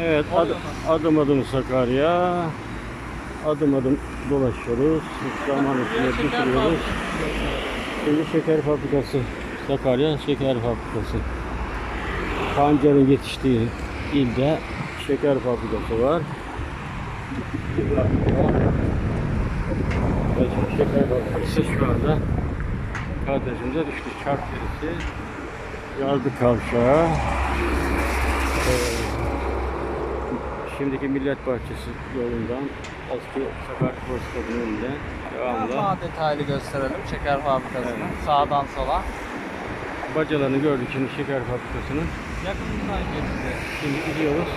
Evet ad- adım adım Sakarya. Adım adım dolaşıyoruz. Zaman içinde bitiriyoruz. Şimdi şeker fabrikası Sakarya Şeker Fabrikası. Pancarın yetiştiği ilde şeker fabrikası var. Şeker fabrikası şu anda kardeşimize düştü. Çark derisi. Yardı kavşağı. Ee, şimdiki Millet Bahçesi yolundan eski Sakarya Spor Stadı'nın önünde Biraz devamla daha detaylı gösterelim şeker fabrikasını. Evet. Sağdan sola. bacalarını gördük şimdi şeker fabrikasının. Yakından geçti. Şimdi gidiyoruz.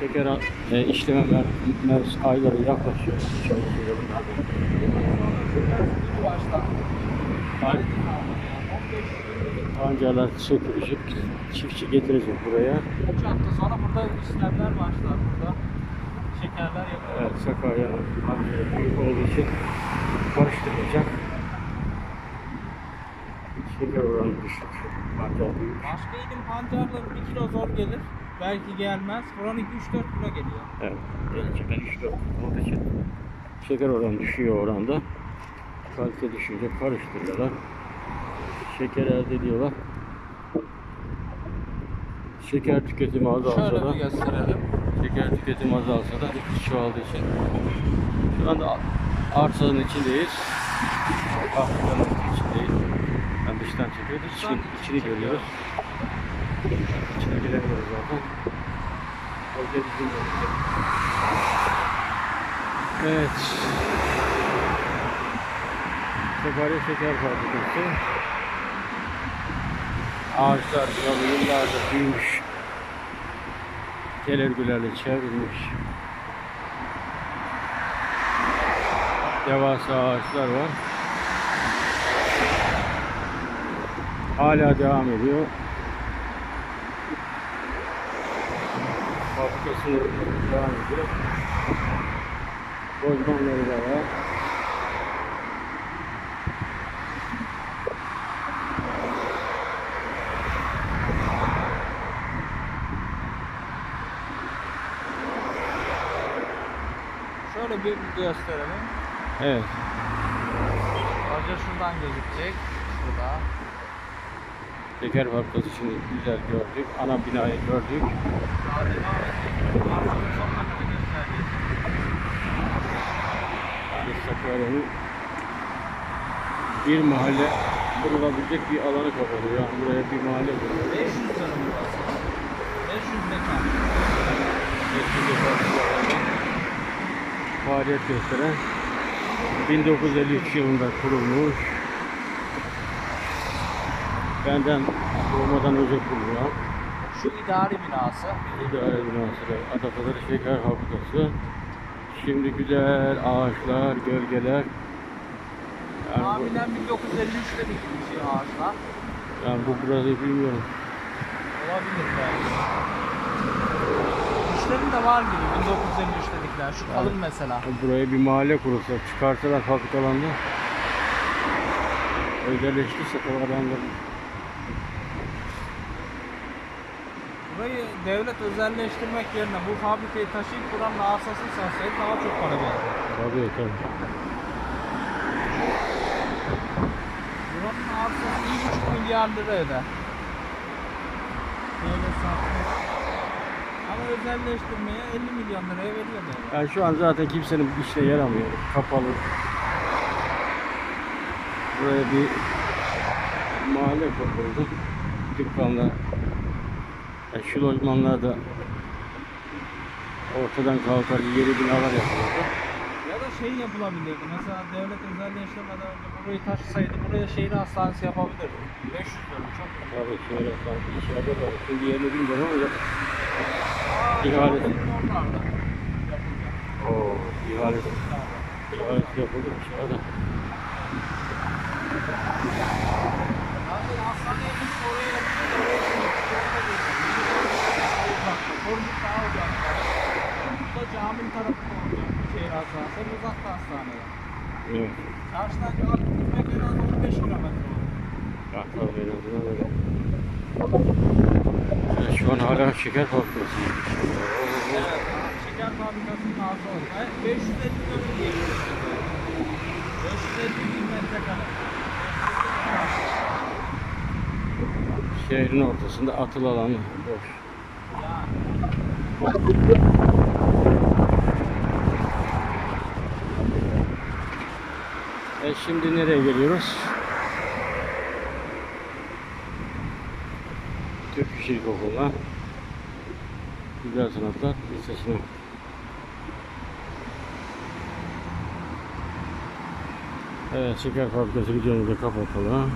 Şeker e, işleme mevs ayları yaklaşıyor. Çalışıyor. Baştan. Pan- Pancarlar sökülecek. Çiftçi getirecek buraya. 3 hafta sonra burada işlemler başlar burada. Şekerler yapılır. Evet, Sakarya büyük olduğu için karıştırılacak. Şeker oranı düşük. Pancar büyük. Başka ilin pancarları 1 kilo zor gelir. Belki gelmez. Buranın 2-3-4 kilo geliyor. Evet. Gerçekten 3 4 olduğu için şeker oranı düşüyor oranda. Kalite düşünce karıştırıyorlar. Şeker elde ediyorlar. Şeker tüketimi azalsa da gösterelim. şeker tüketimi azalsa da çoğaldığı için şu anda arsanın içindeyiz. Fabrikanın içindeyiz. Ben dıştan çekiyoruz. İçini, içini görüyoruz. İçine giremiyoruz zaten. Bizim. Evet. Sakarya Şeker Fabrikası. Ağaçlar yolu yıllardır büyümüş. Tel örgülerle çevrilmiş. Devasa ağaçlar var. Hala devam ediyor. Fabrikası devam ediyor. Bozmanları da var. Şöyle bir gösterelim. Evet. Baca şuradan gözükecek. Şurada. Şeker fabrikası şimdi güzel gördük. Ana binayı gördük. Daha devam edecek. Arsanın sonuna kadar gösterecek. Yani Sakarya'nın bir mahalle kurulabilecek bir alanı kapatıyor. Yani buraya bir mahalle kuruluyor. 500 dönüm burası. 500 mekan. Eski bir fabrikalardan faaliyet gösteren 1953 yılında kurulmuş. Benden doğmadan önce kurulan Şu idari binası. İdare binası ve Atapazarı Şeker Fabrikası. Şimdi güzel ağaçlar, gölgeler. Yani Tahminen 1953'te dikilmiş ağaçlar. yani bu burayı bilmiyorum. Olabilir belki. İşlerin de var gibi 1953'te dikilen. Şu kalın mesela. Buraya bir mahalle kurulsa, çıkarsalar fabrikalarında özelleştirse kafalarında Burayı devlet özelleştirmek yerine bu fabrikayı taşıyıp buranın arsasını satsaydı daha çok para verirdi. tabii tabii. Buranın arsası 1,5 milyar lira eder. Devlet satmış. Ama özelleştirmeye 50 milyon liraya veriyor devlet. Yani şu an zaten kimsenin bir işe yaramıyor. Kapalı. Buraya bir mahalle kuruldu. Dükkanlar. Yani şu lojmanlar da ortadan kalkar yeni binalar yapıldı. Ya da şey yapılabilirdi. Mesela devlet özelleştirmeden önce burayı taşısaydı buraya şehir hastanesi yapabilirdi. 500 dönüm çok. Tabii şöyle sanki içeride var. Şimdi yerini bilmiyorum ama ya- Aa, İhale. Oralarda yapılacak. Oo, ihale, ihalesi yapıldı dışarıda. Caminin tarafında olacak. Şehir hastanesi. Uzakta hastaneye. Evet. Çarşıdan kalkıp gitmek en az 15 kilometre. Ya tabii en azından öyle. Ya şu Şu an hala şeker fabrikası. Evet, şeker fabrikasının ağzı oldu. Ha, 550 dönüm diye geçiyor. 550 bin metrekare. Şehrin ortasında atıl alanı boş. E şimdi nereye geliyoruz? Türk İlkokulu'na. Güzel Sanatlar Lisesi'ne. Evet, şeker fabrikası videomuzu kapatalım.